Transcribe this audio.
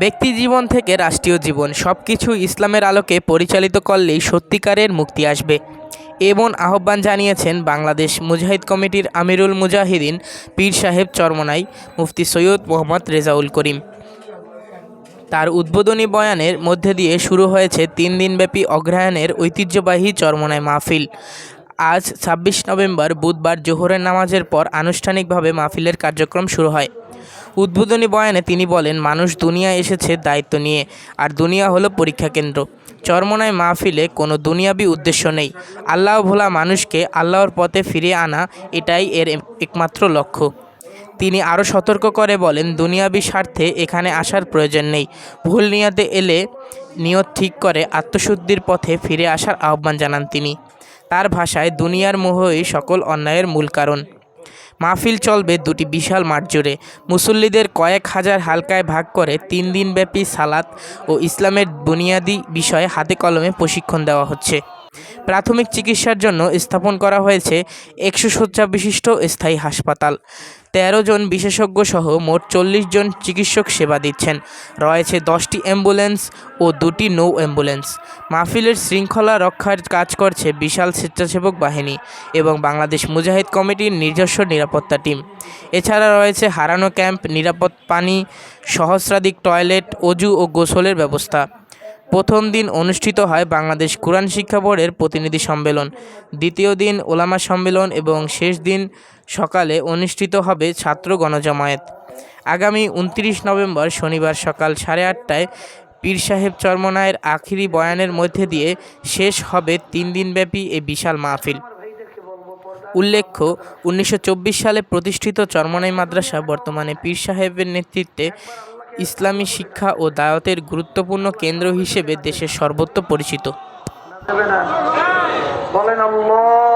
ব্যক্তি জীবন থেকে রাষ্ট্রীয় জীবন সব কিছু ইসলামের আলোকে পরিচালিত করলেই সত্যিকারের মুক্তি আসবে। এমন আহ্বান জানিয়েছেন বাংলাদেশ মুজাহিদ কমিটির আমিরুল মুজাহিদিন পীর সাহেব চরমনাই, মুফতি সৈয়দ মোহাম্মদ রেজাউল করিম। তার উদ্বোধনী বয়ানের মধ্যে দিয়ে শুরু হয়েছে তিন দিনব্যাপী অগ্রহায়ণের ঐতিহ্যবাহী চরমনায় মাহফিল। আজ ছাব্বিশ নভেম্বর বুধবার জোহরের নামাজের পর আনুষ্ঠানিকভাবে মাহফিলের কার্যক্রম শুরু হয়। উদ্বোধনী বয়ানে তিনি বলেন, মানুষ দুনিয়া এসেছে দায়িত্ব নিয়ে, আর দুনিয়া হলো পরীক্ষা কেন্দ্র। চরমনায় মাহফিলে কোনো দুনিয়াবি উদ্দেশ্য নেই। আল্লাহ ভোলা মানুষকে আল্লাহর পথে ফিরিয়ে আনা, এটাই এর একমাত্র লক্ষ্য। তিনি আরও সতর্ক করে বলেন, দুনিয়াবি স্বার্থে এখানে আসার প্রয়োজন নেই। ভুল নিয়তে এলে নিয়ত ঠিক করে আত্মশুদ্ধির পথে ফিরে আসার আহ্বান জানান তিনি। তার ভাষায়, দুনিয়ার মোহই সকল অন্যায়ের মূল কারণ। মাহফিল চলবে দুটি বিশাল মাঠ জুড়ে। মুসল্লিদের কয়েক হাজার হালকায় ভাগ করে তিন দিনব্যাপী সালাত ও ইসলামের বুনিয়াদি বিষয়ে হাতে কলমে প্রশিক্ষণ দেওয়া হচ্ছে। প্রাথমিক চিকিৎসার জন্য স্থাপন করা হয়েছে একশো শয্যা বিশিষ্ট স্থায়ী হাসপাতাল। তেরো জন বিশেষজ্ঞ সহ মোট চল্লিশ জন চিকিৎসক সেবা দিচ্ছেন। রয়েছে দশটি অ্যাম্বুলেন্স ও দুটি নৌ অ্যাম্বুলেন্স। মাহফিলের শৃঙ্খলা রক্ষার কাজ করছে বিশাল স্বেচ্ছাসেবক বাহিনী এবং বাংলাদেশ মুজাহিদ কমিটির নিজস্ব নিরাপত্তা টিম। এছাড়া রয়েছে হারানো ক্যাম্প, নিরাপদ পানি, সহস্রাধিক টয়লেট, অজু ও গোসলের ব্যবস্থা। প্রথম দিন অনুষ্ঠিত হয় বাংলাদেশ কোরআন শিক্ষা বোর্ডের প্রতিনিধি সম্মেলন। দ্বিতীয় দিন ওলামা সম্মেলন এবং শেষ দিন সকালে অনুষ্ঠিত হবে ছাত্র গণজমায়েত। আগামী উনত্রিশ নভেম্বর শনিবার সকাল সাড়ে আটটায় পীর সাহেব চরমনায়ের আখিরি বয়ানের মধ্যে দিয়ে শেষ হবে তিন দিনব্যাপী এই বিশাল মাহফিল। উল্লেখ্য, উনিশশো চব্বিশ সালে প্রতিষ্ঠিত চরমনাই মাদ্রাসা বর্তমানে পীর সাহেবের নেতৃত্বে ইসলামী শিক্ষা ও দায়তের গুরুত্বপূর্ণ কেন্দ্র হিসেবে দেশের সর্বত্র পরিচিত। বলেন আল্লাহ